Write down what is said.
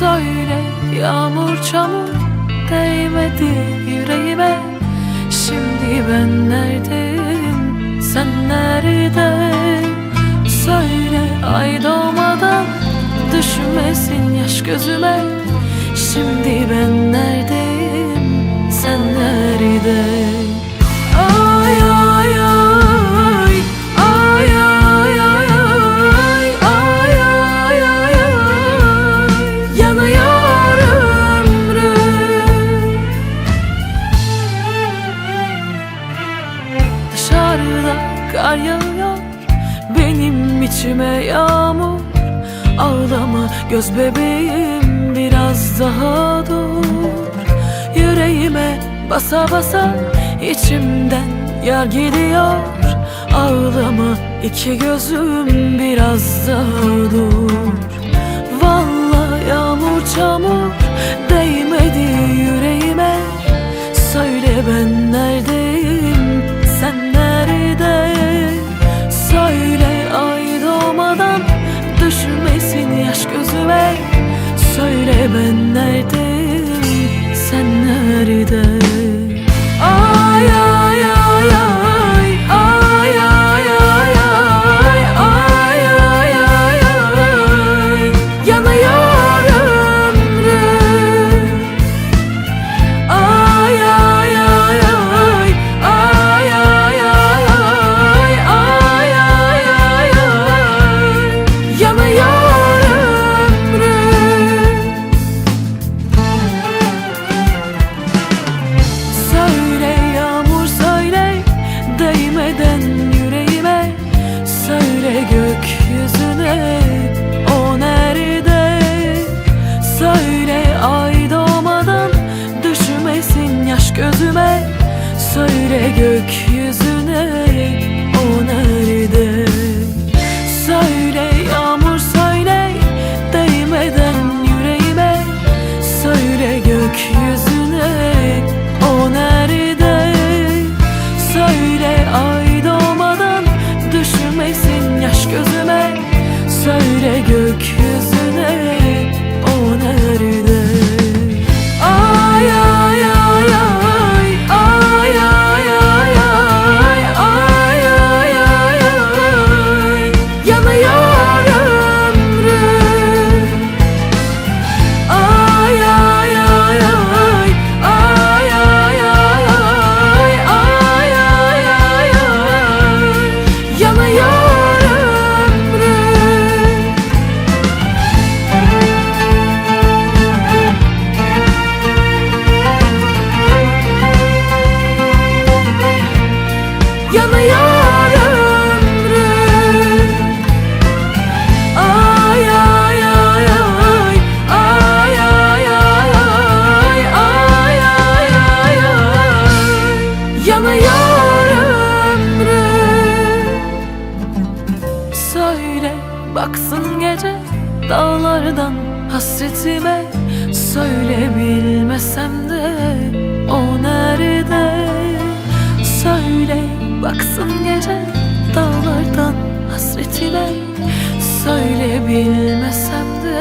Söyle yağmur çamur değmedi yüreğime. Şimdi ben neredeyim sen nerede? Söyle ay doğmadan düşmesin yaş gözüme. Şimdi ben neredeyim sen nerede kar yağıyor Benim içime yağmur. Ağlama göz bebeğim Biraz daha dur. Yüreğime basa basa içimden yar gidiyor Ağlama iki gözüm Biraz daha dur. Vallahi yağmur çamur Değmedi ben neredeyim Sen nerede gökyüzüne o nerede? Söyle yağmur söyle değmeden yüreğime. Söyle gökyüzüne yanıyor ömrüm. Ay ay ay ay. Ay ay ay ay ay ay ay. Yanıyor ömrüm. Söyle baksın gece dağlardan hasretime. Söyle bilmesem de o nerede Baksın gece dağlardan hasretine Söyleyebilmesem de